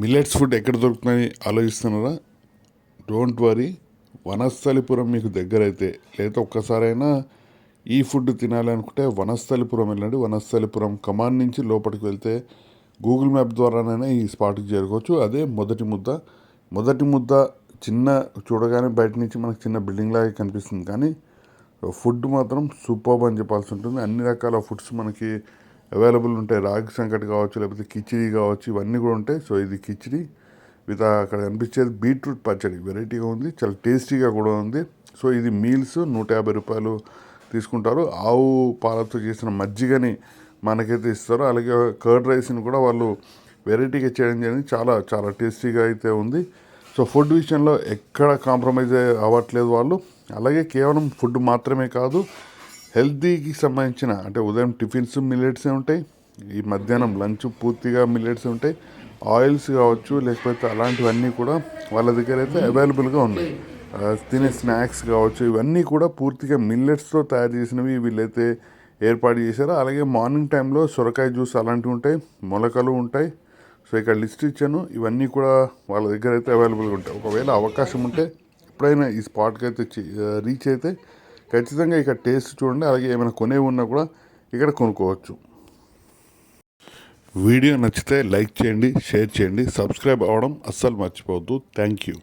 Millets food ఎక్కడ దొరుకుతుందని ఆలోచిస్తున్నారా? డోంట్ వరీ వనస్థలిపురం మీకు దగ్గర అయితే లేదా ఒక్కసారైనా ఈ ఫుడ్ తినాలి అనుకుంటే వనస్థలిపురం వెళ్ళండి. వనస్థలిపురం కమాన్ నుంచి లోపలికి వెళ్తే గూగుల్ మ్యాప్ ద్వారానైనా ఈ స్పాట్కి చేరుకోవచ్చు. అదే మొదటి ముద్ద. మొదటి ముద్ద చిన్న చూడగానే బయట నుంచి మనకు చిన్న బిల్డింగ్ లాగా కనిపిస్తుంది. కానీ ఫుడ్ మాత్రం సూపర్ అని చెప్పాల్సి ఉంటుంది. అన్ని రకాల ఫుడ్స్ మనకి అవైలబుల్ ఉంటాయి రాగి సంకట కావచ్చు లేకపోతే కిచిడి కావచ్చు ఇవన్నీ కూడా ఉంటాయి. సో ఇది కిచిడి విత్ అక్కడ కనిపించేది బీట్రూట్ పచ్చడి. వెరైటీగా ఉంది చాలా టేస్టీగా కూడా ఉంది. సో ఇది మీల్స్ నూట యాభై రూపాయలు తీసుకుంటారు. ఆవు పాలతో చేసిన మజ్జిగని మనకైతే ఇస్తారు. అలాగే కర్డ్ రైస్ని కూడా వాళ్ళు వెరైటీగా చేయడం జరిగింది. చాలా చాలా టేస్టీగా అయితే ఉంది. సో ఫుడ్ విషయంలో ఎక్కడ కాంప్రమైజ్ అవ్వట్లేదు వాళ్ళు. అలాగే కేవలం ఫుడ్ మాత్రమే కాదు హెల్తీకి సంబంధించిన అంటే ఉదయం టిఫిన్స్ మిల్లెట్సే ఉంటాయి ఈ మధ్యాహ్నం లంచ్ పూర్తిగా మిల్లెట్స్ ఉంటాయి ఆయిల్స్ కావచ్చు లేకపోతే అలాంటివన్నీ కూడా వాళ్ళ దగ్గర అయితే అవైలబుల్గా ఉన్నాయి. తినే స్నాక్స్ కావచ్చు ఇవన్నీ కూడా పూర్తిగా మిల్లెట్స్తో తయారు చేసినవి వీళ్ళైతే ఏర్పాటు చేశారు. అలాగే మార్నింగ్ టైంలో సొరకాయ జ్యూస్ అలాంటివి ఉంటాయి మొలకలు ఉంటాయి. సో ఇక్కడ లిస్ట్ ఇచ్చాను. ఇవన్నీ కూడా వాళ్ళ దగ్గర అయితే అవైలబుల్గా ఉంటాయి. ఒకవేళ అవకాశం ఉంటే ఎప్పుడైనా ఈ స్పాట్కి అయితే రీచ్ అయితే ఖచ్చితంగా ఇక్కడ టేస్ట్ చూడండి అలాగే ఏమైనా కొనేవి ఉన్నా కూడా ఇక్కడ కొనుక్కోవచ్చు. వీడియో నచ్చితే లైక్ చేయండి షేర్ చేయండి సబ్స్క్రైబ్ అవ్వడం అస్సలు మర్చిపోవద్దు. Thank you.